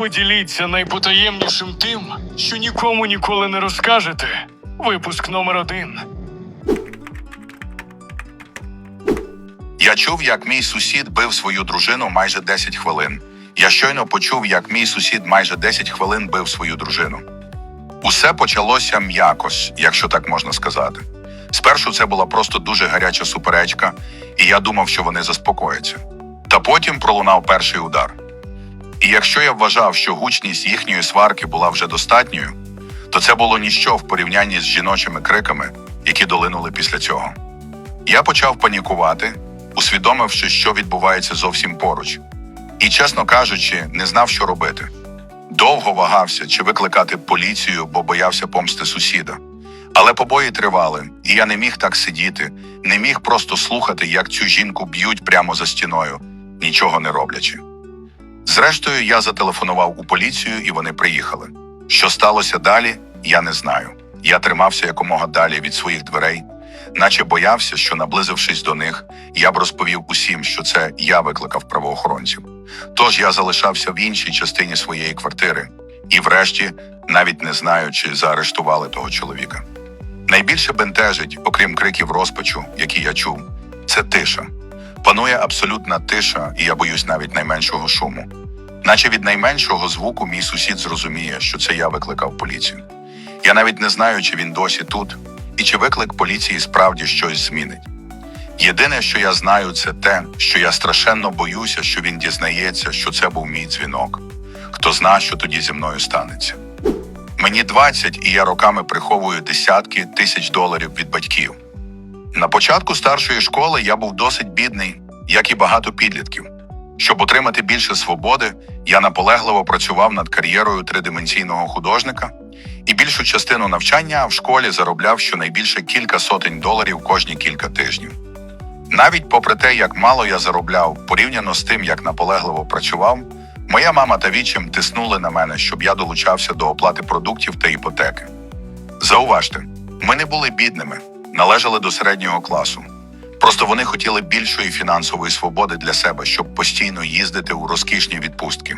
Поділіться найпотаємнішим тим, що нікому ніколи не розкажете. Випуск номер один. Я чув, як мій сусід бив свою дружину майже 10 хвилин. Я щойно почув, як мій сусід майже 10 хвилин бив свою дружину. Усе почалося м'якось, якщо так можна сказати. Спершу це була просто дуже гаряча суперечка, і я думав, що вони заспокояться. Та потім пролунав перший удар. І якщо я вважав, що гучність їхньої сварки була вже достатньою, то це було ніщо в порівнянні з жіночими криками, які долинули після цього. Я почав панікувати, усвідомивши, що відбувається зовсім поруч. І, чесно кажучи, не знав, що робити. Довго вагався, чи викликати поліцію, бо боявся помсти сусіда. Але побої тривали, і я не міг так сидіти, не міг просто слухати, як цю жінку б'ють прямо за стіною, нічого не роблячи. Зрештою, я зателефонував у поліцію, і вони приїхали. Що сталося далі, я не знаю. Я тримався якомога далі від своїх дверей, наче боявся, що, наблизившись до них, я б розповів усім, що це я викликав правоохоронців. Тож я залишався в іншій частині своєї квартири, і, врешті, навіть не знаю, чи заарештували того чоловіка. Найбільше бентежить, окрім криків розпачу, які я чув, це тиша. Панує абсолютна тиша, і я боюсь навіть найменшого шуму. Наче від найменшого звуку мій сусід зрозуміє, що це я викликав поліцію. Я навіть не знаю, чи він досі тут, і чи виклик поліції справді щось змінить. Єдине, що я знаю, це те, що я страшенно боюся, що він дізнається, що це був мій дзвінок. Хто зна, що тоді зі мною станеться. Мені 20, і я роками приховую десятки тисяч доларів від батьків. На початку старшої школи я був досить бідний, як і багато підлітків. Щоб отримати більше свободи, я наполегливо працював над кар'єрою тридименційного художника і більшу частину навчання в школі заробляв щонайбільше кілька сотень доларів кожні кілька тижнів. Навіть попри те, як мало я заробляв, порівняно з тим, як наполегливо працював, моя мама та вічим тиснули на мене, щоб я долучався до оплати продуктів та іпотеки. Зауважте, ми не були бідними, належали до середнього класу. Просто вони хотіли більшої фінансової свободи для себе, щоб постійно їздити у розкішні відпустки.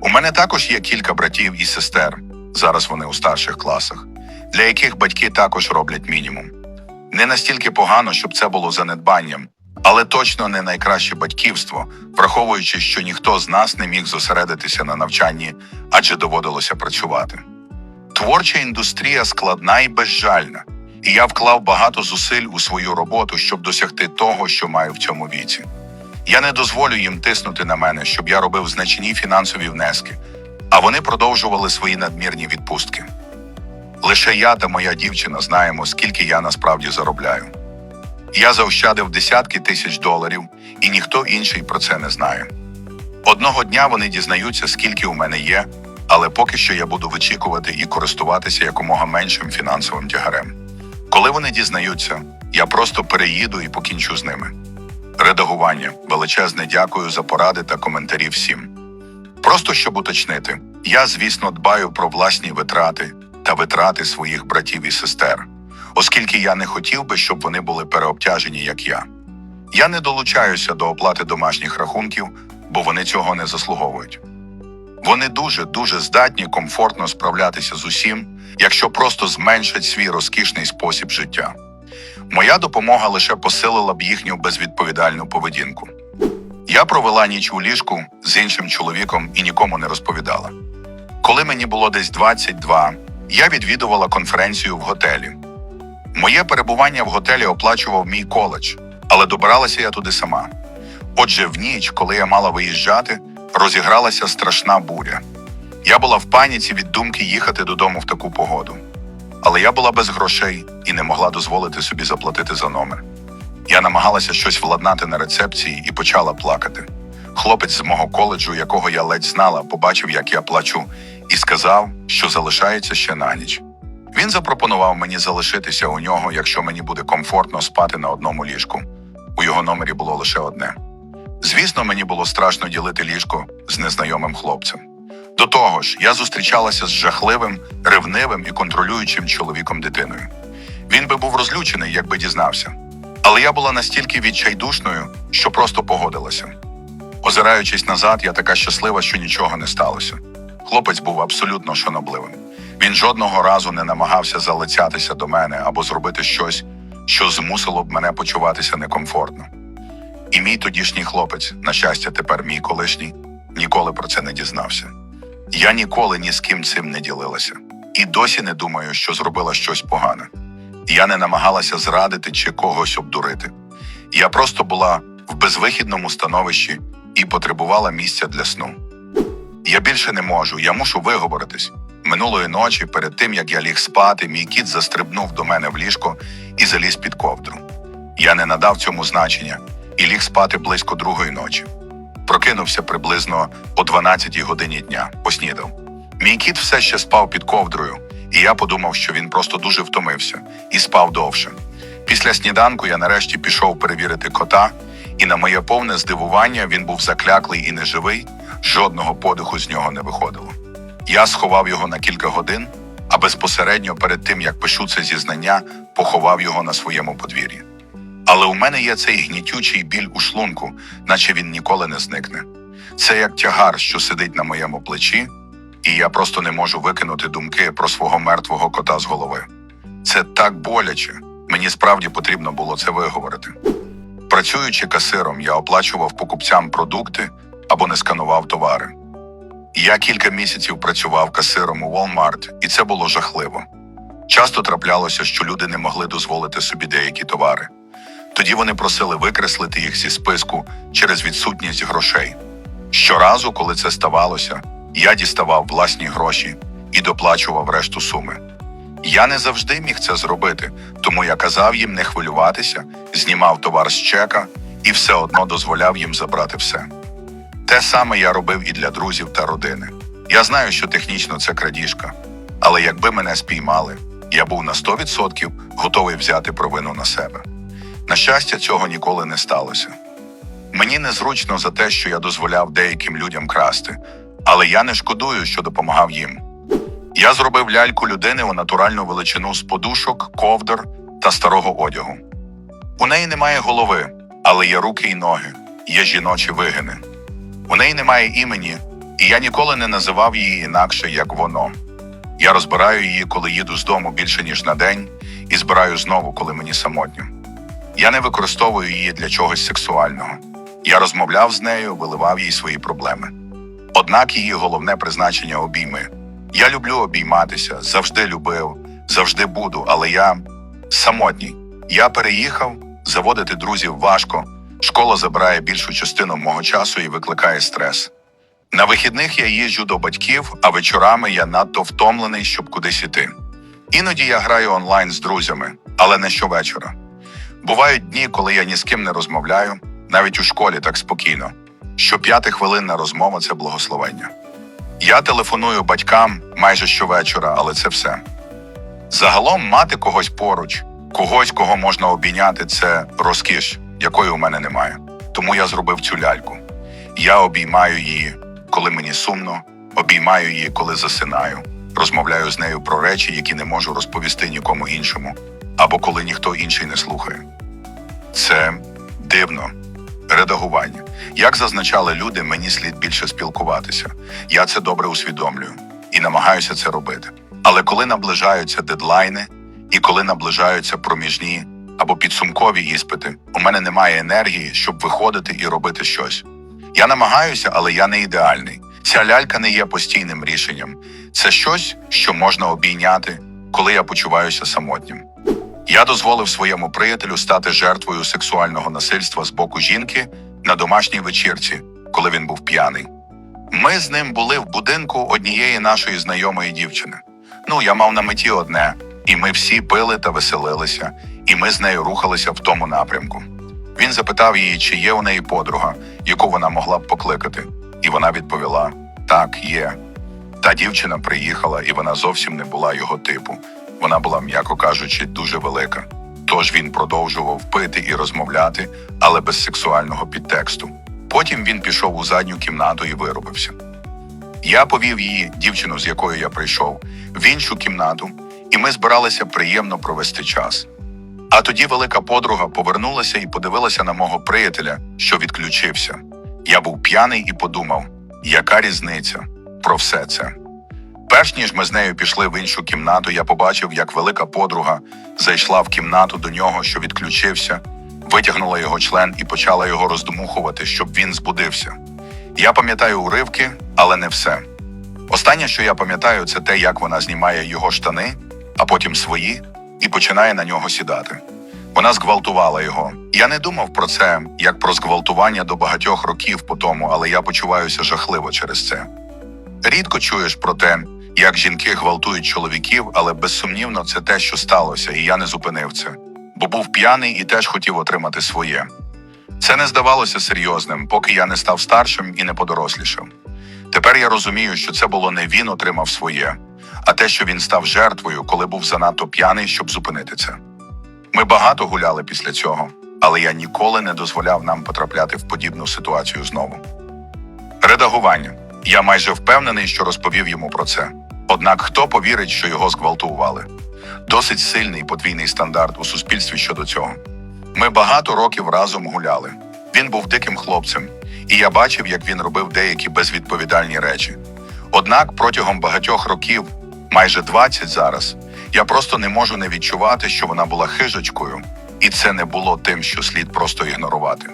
У мене також є кілька братів і сестер, зараз вони у старших класах, для яких батьки також роблять мінімум. Не настільки погано, щоб це було занедбанням, але точно не найкраще батьківство, враховуючи, що ніхто з нас не міг зосередитися на навчанні, адже доводилося працювати. Творча індустрія складна і безжальна, і я вклав багато зусиль у свою роботу, щоб досягти того, що маю в цьому віці. Я не дозволю їм тиснути на мене, щоб я робив значні фінансові внески, а вони продовжували свої надмірні відпустки. Лише я та моя дівчина знаємо, скільки я насправді заробляю. Я заощадив десятки тисяч доларів, і ніхто інший про це не знає. Одного дня вони дізнаються, скільки у мене є, але поки що я буду вичікувати і користуватися якомога меншим фінансовим тягарем. Коли вони дізнаються, я просто переїду і покінчу з ними. Редагування величезне дякую за поради та коментарі всім. Просто щоб уточнити, я, звісно, дбаю про власні витрати та витрати своїх братів і сестер, оскільки я не хотів би, щоб вони були переобтяжені, як я. Я не долучаюся до оплати домашніх рахунків, бо вони цього не заслуговують. Вони дуже дуже здатні комфортно справлятися з усім, якщо просто зменшать свій розкішний спосіб життя. Моя допомога лише посилила б їхню безвідповідальну поведінку. Я провела ніч у ліжку з іншим чоловіком і нікому не розповідала. Коли мені було десь 22, я відвідувала конференцію в готелі. Моє перебування в готелі оплачував мій коледж, але добиралася я туди сама. Отже, в ніч, коли я мала виїжджати, розігралася страшна буря. Я була в паніці від думки їхати додому в таку погоду. Але я була без грошей і не могла дозволити собі заплатити за номер. Я намагалася щось владнати на рецепції і почала плакати. Хлопець з мого коледжу, якого я ледь знала, побачив, як я плачу, і сказав, що залишається ще на ніч. Він запропонував мені залишитися у нього, якщо мені буде комфортно спати на одному ліжку. У його номері було лише одне. Звісно, мені було страшно ділити ліжко з незнайомим хлопцем. До того ж, я зустрічалася з жахливим, ревнивим і контролюючим чоловіком дитиною. Він би був розлючений, якби дізнався. Але я була настільки відчайдушною, що просто погодилася. Озираючись назад, я така щаслива, що нічого не сталося. Хлопець був абсолютно шанобливим. Він жодного разу не намагався залицятися до мене або зробити щось, що змусило б мене почуватися некомфортно. І мій тодішній хлопець, на щастя, тепер мій колишній, ніколи про це не дізнався. Я ніколи ні з ким цим не ділилася. І досі не думаю, що зробила щось погане. Я не намагалася зрадити чи когось обдурити. Я просто була в безвихідному становищі і потребувала місця для сну. Я більше не можу, я мушу виговоритись. Минулої ночі, перед тим як я ліг спати, мій кіт застрибнув до мене в ліжко і заліз під ковдру. Я не надав цьому значення і ліг спати близько другої ночі. Прокинувся приблизно о 12 годині дня, поснідав. Мій кіт все ще спав під ковдрою, і я подумав, що він просто дуже втомився і спав довше. Після сніданку я нарешті пішов перевірити кота, і на моє повне здивування він був закляклий і неживий, жодного подиху з нього не виходило. Я сховав його на кілька годин, а безпосередньо перед тим, як пишу це зізнання, поховав його на своєму подвір'ї. Але у мене є цей гнітючий біль у шлунку, наче він ніколи не зникне. Це як тягар, що сидить на моєму плечі, і я просто не можу викинути думки про свого мертвого кота з голови. Це так боляче. Мені справді потрібно було це виговорити. Працюючи касиром, я оплачував покупцям продукти або не сканував товари. Я кілька місяців працював касиром у Walmart, і це було жахливо. Часто траплялося, що люди не могли дозволити собі деякі товари. Тоді вони просили викреслити їх зі списку через відсутність грошей. Щоразу, коли це ставалося, я діставав власні гроші і доплачував решту суми. Я не завжди міг це зробити, тому я казав їм не хвилюватися, знімав товар з чека і все одно дозволяв їм забрати все. Те саме я робив і для друзів та родини. Я знаю, що технічно це крадіжка, але якби мене спіймали, я був на 100% готовий взяти провину на себе. На щастя, цього ніколи не сталося. Мені незручно за те, що я дозволяв деяким людям красти, але я не шкодую, що допомагав їм. Я зробив ляльку людини у натуральну величину з подушок, ковдр та старого одягу. У неї немає голови, але є руки і ноги, є жіночі вигини. У неї немає імені, і я ніколи не називав її інакше, як воно. Я розбираю її, коли їду з дому більше ніж на день, і збираю знову, коли мені самотньо. Я не використовую її для чогось сексуального. Я розмовляв з нею, виливав їй свої проблеми. Однак її головне призначення обійми. Я люблю обійматися, завжди любив, завжди буду, але я самотній. Я переїхав, заводити друзів важко. Школа забирає більшу частину мого часу і викликає стрес. На вихідних я їжджу до батьків, а вечорами я надто втомлений, щоб кудись іти. Іноді я граю онлайн з друзями, але не щовечора. Бувають дні, коли я ні з ким не розмовляю, навіть у школі так спокійно. Щоп'ятихвилинна розмова це благословення. Я телефоную батькам майже щовечора, але це все. Загалом мати когось поруч, когось, кого можна обійняти, це розкіш, якої у мене немає. Тому я зробив цю ляльку. Я обіймаю її, коли мені сумно, обіймаю її, коли засинаю, розмовляю з нею про речі, які не можу розповісти нікому іншому, або коли ніхто інший не слухає. Це дивно. Редагування. Як зазначали люди, мені слід більше спілкуватися. Я це добре усвідомлюю і намагаюся це робити. Але коли наближаються дедлайни і коли наближаються проміжні або підсумкові іспити, у мене немає енергії, щоб виходити і робити щось. Я намагаюся, але я не ідеальний. Ця лялька не є постійним рішенням. Це щось, що можна обійняти, коли я почуваюся самотнім. Я дозволив своєму приятелю стати жертвою сексуального насильства з боку жінки на домашній вечірці, коли він був п'яний. Ми з ним були в будинку однієї нашої знайомої дівчини. Ну, я мав на меті одне, і ми всі пили та веселилися, і ми з нею рухалися в тому напрямку. Він запитав її, чи є у неї подруга, яку вона могла б покликати, і вона відповіла: Так, є. Та дівчина приїхала, і вона зовсім не була його типу. Вона була, м'яко кажучи, дуже велика. Тож він продовжував пити і розмовляти, але без сексуального підтексту. Потім він пішов у задню кімнату і виробився. Я повів її, дівчину, з якою я прийшов, в іншу кімнату, і ми збиралися приємно провести час. А тоді велика подруга повернулася і подивилася на мого приятеля, що відключився. Я був п'яний і подумав, яка різниця? про все це. Перш ніж ми з нею пішли в іншу кімнату, я побачив, як велика подруга зайшла в кімнату до нього, що відключився, витягнула його член і почала його роздмухувати, щоб він збудився. Я пам'ятаю уривки, але не все. Останнє, що я пам'ятаю, це те, як вона знімає його штани, а потім свої, і починає на нього сідати. Вона зґвалтувала його. Я не думав про це як про зґвалтування до багатьох років по тому, але я почуваюся жахливо через це. Рідко чуєш про те, як жінки гвалтують чоловіків, але безсумнівно це те, що сталося, і я не зупинив це, бо був п'яний і теж хотів отримати своє. Це не здавалося серйозним, поки я не став старшим і не подорослішав. Тепер я розумію, що це було не він отримав своє, а те, що він став жертвою, коли був занадто п'яний, щоб зупинити це. Ми багато гуляли після цього, але я ніколи не дозволяв нам потрапляти в подібну ситуацію знову. Редагування. Я майже впевнений, що розповів йому про це. Однак хто повірить, що його зґвалтували? Досить сильний подвійний стандарт у суспільстві щодо цього. Ми багато років разом гуляли. Він був диким хлопцем, і я бачив, як він робив деякі безвідповідальні речі. Однак протягом багатьох років, майже 20 зараз, я просто не можу не відчувати, що вона була хижачкою, і це не було тим, що слід просто ігнорувати.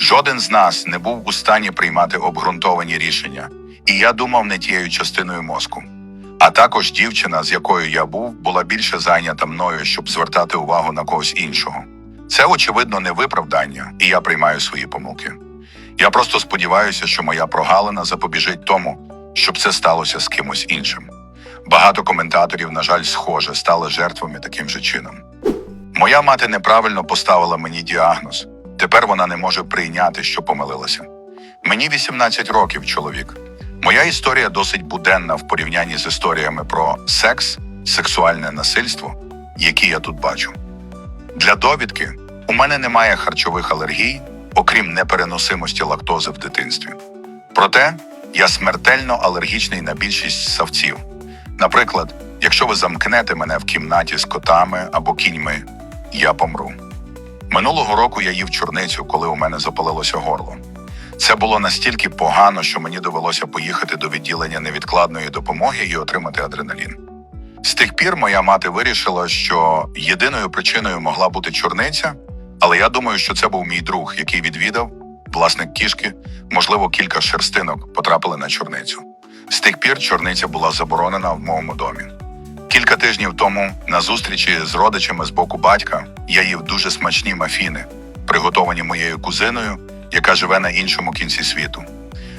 Жоден з нас не був у стані приймати обґрунтовані рішення, і я думав не тією частиною мозку. А також дівчина, з якою я був, була більше зайнята мною, щоб звертати увагу на когось іншого. Це, очевидно, не виправдання, і я приймаю свої помилки. Я просто сподіваюся, що моя прогалина запобіжить тому, щоб це сталося з кимось іншим. Багато коментаторів, на жаль, схоже, стали жертвами таким же чином. Моя мати неправильно поставила мені діагноз. Тепер вона не може прийняти, що помилилася. Мені 18 років, чоловік. Моя історія досить буденна в порівнянні з історіями про секс, сексуальне насильство, які я тут бачу. Для довідки у мене немає харчових алергій, окрім непереносимості лактози в дитинстві. Проте я смертельно алергічний на більшість савців. Наприклад, якщо ви замкнете мене в кімнаті з котами або кіньми, я помру. Минулого року я їв чорницю, коли у мене запалилося горло. Це було настільки погано, що мені довелося поїхати до відділення невідкладної допомоги і отримати адреналін. З тих пір моя мати вирішила, що єдиною причиною могла бути чорниця, але я думаю, що це був мій друг, який відвідав, власник кішки, можливо, кілька шерстинок потрапили на чорницю. З тих пір чорниця була заборонена в моєму домі. Кілька тижнів тому на зустрічі з родичами з боку батька я їв дуже смачні мафіни, приготовані моєю кузиною, яка живе на іншому кінці світу.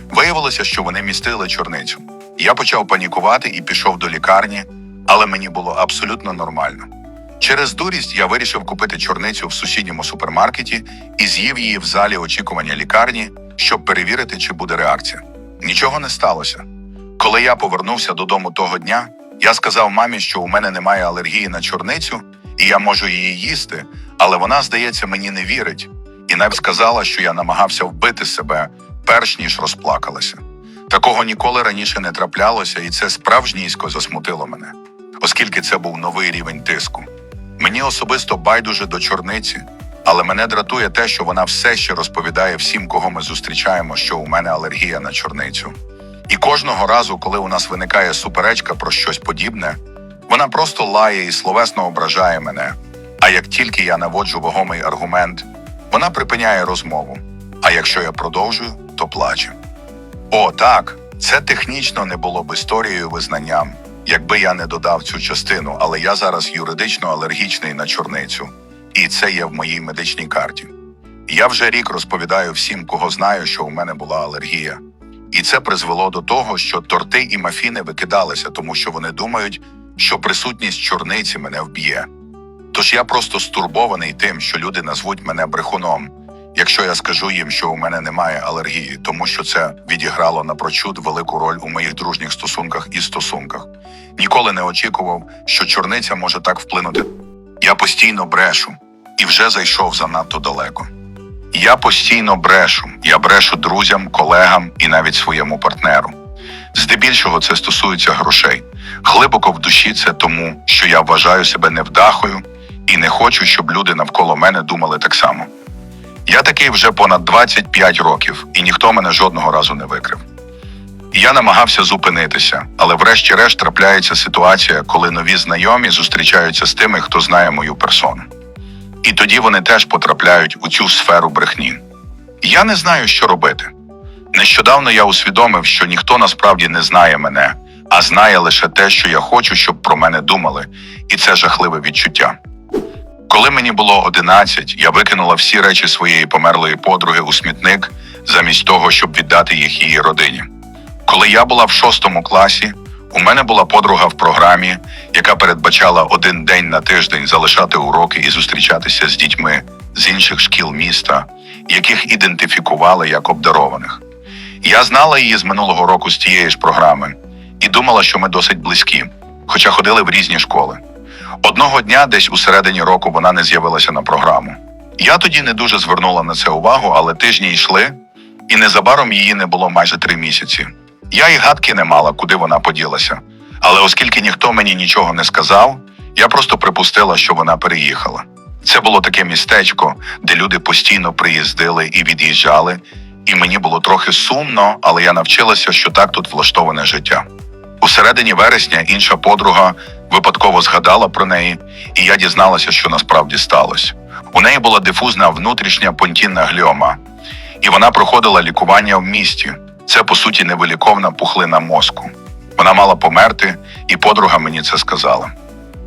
Виявилося, що вони містили чорницю. Я почав панікувати і пішов до лікарні, але мені було абсолютно нормально. Через дурість я вирішив купити чорницю в сусідньому супермаркеті і з'їв її в залі очікування лікарні, щоб перевірити, чи буде реакція. Нічого не сталося. Коли я повернувся додому того дня, я сказав мамі, що у мене немає алергії на чорницю, і я можу її їсти, але вона, здається, мені не вірить, і навіть сказала, що я намагався вбити себе, перш ніж розплакалася. Такого ніколи раніше не траплялося, і це справжнійсько засмутило мене, оскільки це був новий рівень тиску. Мені особисто байдуже до чорниці, але мене дратує те, що вона все ще розповідає всім, кого ми зустрічаємо, що у мене алергія на чорницю. І кожного разу, коли у нас виникає суперечка про щось подібне, вона просто лає і словесно ображає мене. А як тільки я наводжу вагомий аргумент, вона припиняє розмову. А якщо я продовжую, то плаче. О, так, це технічно не було б історією визнанням, якби я не додав цю частину, але я зараз юридично алергічний на чорницю, і це є в моїй медичній карті. Я вже рік розповідаю всім, кого знаю, що у мене була алергія. І це призвело до того, що торти і мафіни викидалися, тому що вони думають, що присутність чорниці мене вб'є. Тож я просто стурбований тим, що люди назвуть мене брехуном, якщо я скажу їм, що у мене немає алергії, тому що це відіграло напрочуд велику роль у моїх дружніх стосунках і стосунках. Ніколи не очікував, що чорниця може так вплинути. Я постійно брешу і вже зайшов занадто далеко. Я постійно брешу. Я брешу друзям, колегам і навіть своєму партнеру. Здебільшого це стосується грошей. Глибоко в душі це тому, що я вважаю себе невдахою і не хочу, щоб люди навколо мене думали так само. Я такий вже понад 25 років, і ніхто мене жодного разу не викрив. Я намагався зупинитися, але врешті-решт трапляється ситуація, коли нові знайомі зустрічаються з тими, хто знає мою персону. І тоді вони теж потрапляють у цю сферу брехні. Я не знаю, що робити. Нещодавно я усвідомив, що ніхто насправді не знає мене, а знає лише те, що я хочу, щоб про мене думали, і це жахливе відчуття. Коли мені було 11, я викинула всі речі своєї померлої подруги у смітник, замість того, щоб віддати їх її родині. Коли я була в шостому класі, у мене була подруга в програмі, яка передбачала один день на тиждень залишати уроки і зустрічатися з дітьми з інших шкіл міста, яких ідентифікували як обдарованих. Я знала її з минулого року з тієї ж програми і думала, що ми досить близькі, хоча ходили в різні школи. Одного дня, десь у середині року, вона не з'явилася на програму. Я тоді не дуже звернула на це увагу, але тижні йшли, і незабаром її не було майже три місяці. Я й гадки не мала, куди вона поділася. Але оскільки ніхто мені нічого не сказав, я просто припустила, що вона переїхала. Це було таке містечко, де люди постійно приїздили і від'їжджали, і мені було трохи сумно, але я навчилася, що так тут влаштоване життя. У середині вересня інша подруга випадково згадала про неї, і я дізналася, що насправді сталося. У неї була дифузна внутрішня понтінна гліома, і вона проходила лікування в місті. Це, по суті, невиліковна пухлина мозку. Вона мала померти, і подруга мені це сказала.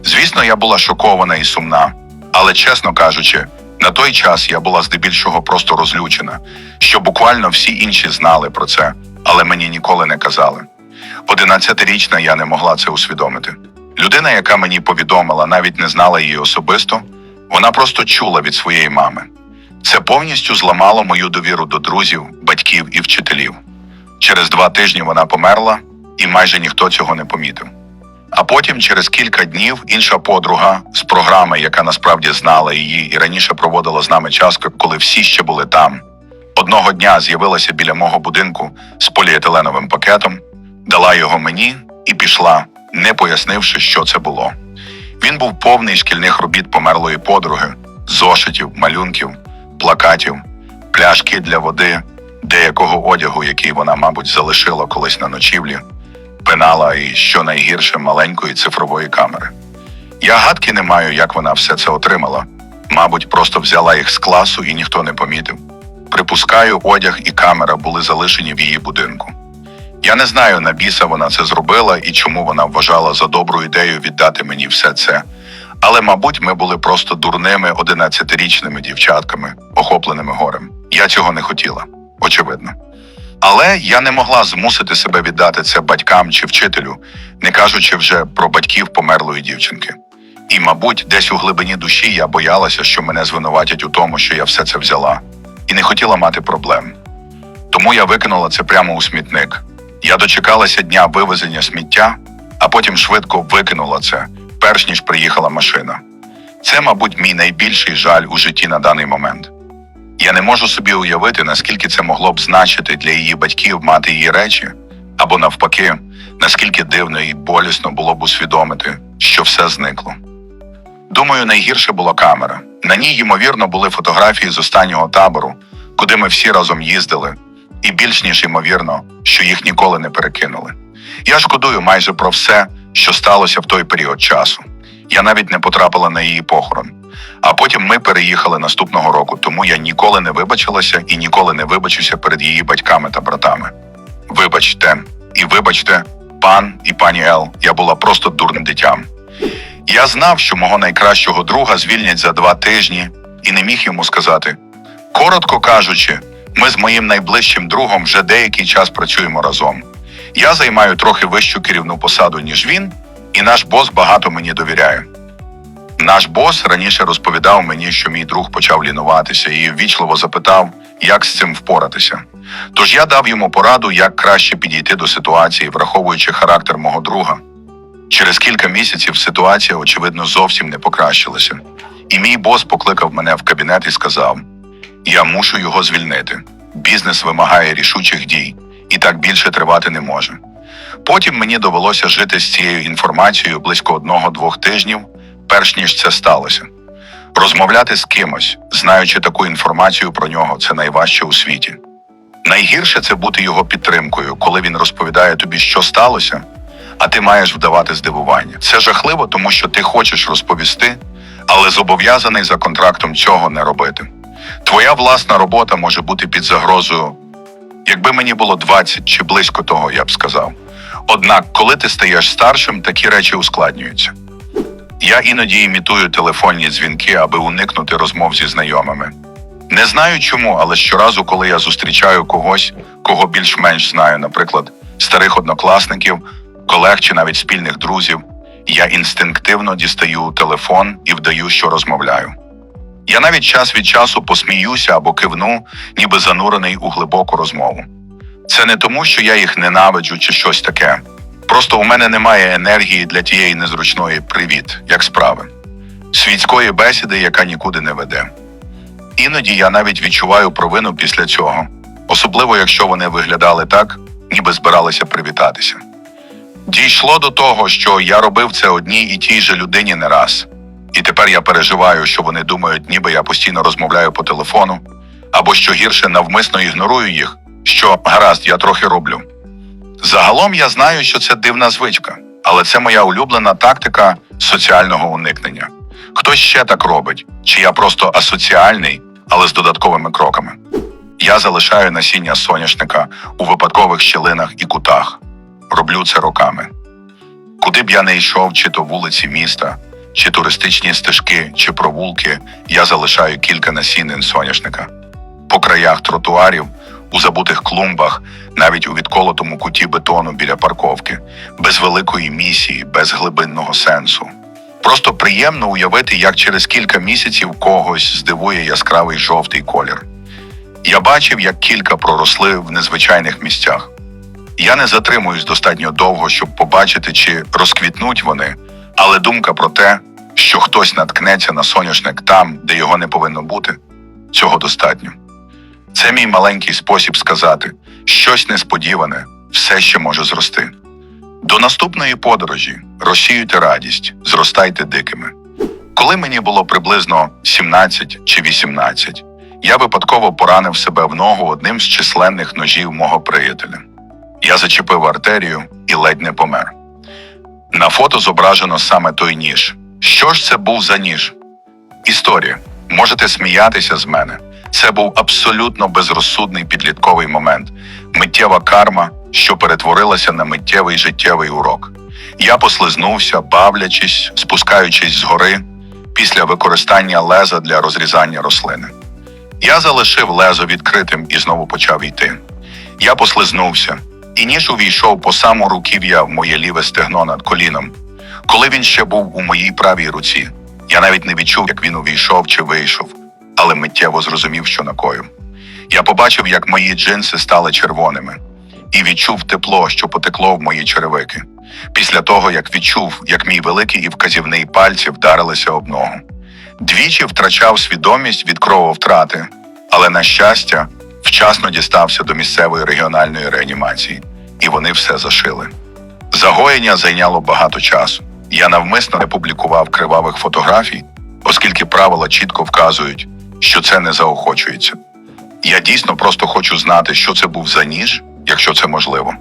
Звісно, я була шокована і сумна, але, чесно кажучи, на той час я була здебільшого просто розлючена, що буквально всі інші знали про це, але мені ніколи не казали. Одинадцятирічна я не могла це усвідомити. Людина, яка мені повідомила, навіть не знала її особисто, вона просто чула від своєї мами. Це повністю зламало мою довіру до друзів, батьків і вчителів. Через два тижні вона померла, і майже ніхто цього не помітив. А потім, через кілька днів, інша подруга з програми, яка насправді знала її і раніше проводила з нами час, коли всі ще були там, одного дня з'явилася біля мого будинку з поліетиленовим пакетом, дала його мені і пішла, не пояснивши, що це було. Він був повний шкільних робіт померлої подруги, зошитів, малюнків, плакатів, пляшки для води, деякого одягу, який вона, мабуть, залишила колись на ночівлі, пенала і, що найгірше, маленької цифрової камери. Я гадки не маю, як вона все це отримала. Мабуть, просто взяла їх з класу і ніхто не помітив. Припускаю, одяг і камера були залишені в її будинку. Я не знаю, на біса вона це зробила і чому вона вважала за добру ідею віддати мені все це. Але, мабуть, ми були просто дурними 11-річними дівчатками, охопленими горем. Я цього не хотіла, очевидно. Але я не могла змусити себе віддати це батькам чи вчителю, не кажучи вже про батьків померлої дівчинки. І, мабуть, десь у глибині душі я боялася, що мене звинуватять у тому, що я все це взяла, і не хотіла мати проблем. Тому я викинула це прямо у смітник. Я дочекалася дня вивезення сміття, а потім швидко викинула це, перш ніж приїхала машина. Це, мабуть, мій найбільший жаль у житті на даний момент. Я не можу собі уявити, наскільки це могло б значити для її батьків мати її речі, або навпаки, наскільки дивно і болісно було б усвідомити, що все зникло. Думаю, найгірше була камера. На ній, ймовірно, були фотографії з останнього табору, куди ми всі разом їздили, і більш ніж ймовірно, що їх ніколи не перекинули. Я шкодую майже про все, що сталося в той період часу. Я навіть не потрапила на її похорон. А потім ми переїхали наступного року, тому я ніколи не вибачилася і ніколи не вибачуся перед її батьками та братами. Вибачте, і вибачте, пан і пані Ел, я була просто дурним дитям. Я знав, що мого найкращого друга звільнять за два тижні, і не міг йому сказати. Коротко кажучи, ми з моїм найближчим другом вже деякий час працюємо разом. Я займаю трохи вищу керівну посаду, ніж він, і наш бос багато мені довіряє. Наш бос раніше розповідав мені, що мій друг почав лінуватися і ввічливо запитав, як з цим впоратися. Тож я дав йому пораду, як краще підійти до ситуації, враховуючи характер мого друга. Через кілька місяців ситуація, очевидно, зовсім не покращилася. І мій бос покликав мене в кабінет і сказав: Я мушу його звільнити. Бізнес вимагає рішучих дій, і так більше тривати не може. Потім мені довелося жити з цією інформацією близько одного-двох тижнів, перш ніж це сталося. Розмовляти з кимось, знаючи таку інформацію про нього, це найважче у світі. Найгірше це бути його підтримкою, коли він розповідає тобі, що сталося, а ти маєш вдавати здивування. Це жахливо, тому що ти хочеш розповісти, але зобов'язаний за контрактом цього не робити. Твоя власна робота може бути під загрозою. Якби мені було 20 чи близько того, я б сказав. Однак, коли ти стаєш старшим, такі речі ускладнюються. Я іноді імітую телефонні дзвінки, аби уникнути розмов зі знайомими. Не знаю чому, але щоразу, коли я зустрічаю когось, кого більш-менш знаю, наприклад, старих однокласників, колег чи навіть спільних друзів, я інстинктивно дістаю телефон і вдаю, що розмовляю. Я навіть час від часу посміюся або кивну, ніби занурений у глибоку розмову. Це не тому, що я їх ненавиджу чи щось таке. Просто у мене немає енергії для тієї незручної привіт, як справи, світської бесіди, яка нікуди не веде. Іноді я навіть відчуваю провину після цього, особливо якщо вони виглядали так, ніби збиралися привітатися. Дійшло до того, що я робив це одній і тій же людині не раз, і тепер я переживаю, що вони думають, ніби я постійно розмовляю по телефону, або що гірше навмисно ігнорую їх, що гаразд, я трохи роблю. Загалом я знаю, що це дивна звичка, але це моя улюблена тактика соціального уникнення. Хтось ще так робить, чи я просто асоціальний, але з додатковими кроками. Я залишаю насіння соняшника у випадкових щілинах і кутах. Роблю це роками. Куди б я не йшов, чи то вулиці міста, чи туристичні стежки, чи провулки, я залишаю кілька насінин соняшника. По краях тротуарів, у забутих клумбах, навіть у відколотому куті бетону біля парковки, без великої місії, без глибинного сенсу. Просто приємно уявити, як через кілька місяців когось здивує яскравий жовтий колір. Я бачив, як кілька проросли в незвичайних місцях. Я не затримуюсь достатньо довго, щоб побачити, чи розквітнуть вони, але думка про те, що хтось наткнеться на соняшник там, де його не повинно бути, цього достатньо. Це мій маленький спосіб сказати щось несподіване, все ще може зрости. До наступної подорожі розсіюйте радість, зростайте дикими. Коли мені було приблизно 17 чи 18, я випадково поранив себе в ногу одним з численних ножів мого приятеля. Я зачепив артерію і ледь не помер. На фото зображено саме той ніж. Що ж це був за ніж? Історія. Можете сміятися з мене. Це був абсолютно безрозсудний підлітковий момент, миттєва карма, що перетворилася на миттєвий життєвий урок. Я послизнувся, бавлячись, спускаючись з гори після використання леза для розрізання рослини. Я залишив лезо відкритим і знову почав йти. Я послизнувся, і ніж увійшов по саму руків'я в моє ліве стегно над коліном. Коли він ще був у моїй правій руці, я навіть не відчув, як він увійшов чи вийшов, але миттєво зрозумів, що накою. Я побачив, як мої джинси стали червоними, і відчув тепло, що потекло в мої черевики. Після того, як відчув, як мій великий і вказівний пальці вдарилися об ногу. Двічі втрачав свідомість від крововтрати, але, на щастя, вчасно дістався до місцевої регіональної реанімації, і вони все зашили. Загоєння зайняло багато часу. Я навмисно не публікував кривавих фотографій, оскільки правила чітко вказують, що це не заохочується. Я дійсно просто хочу знати, що це був за ніж, якщо це можливо.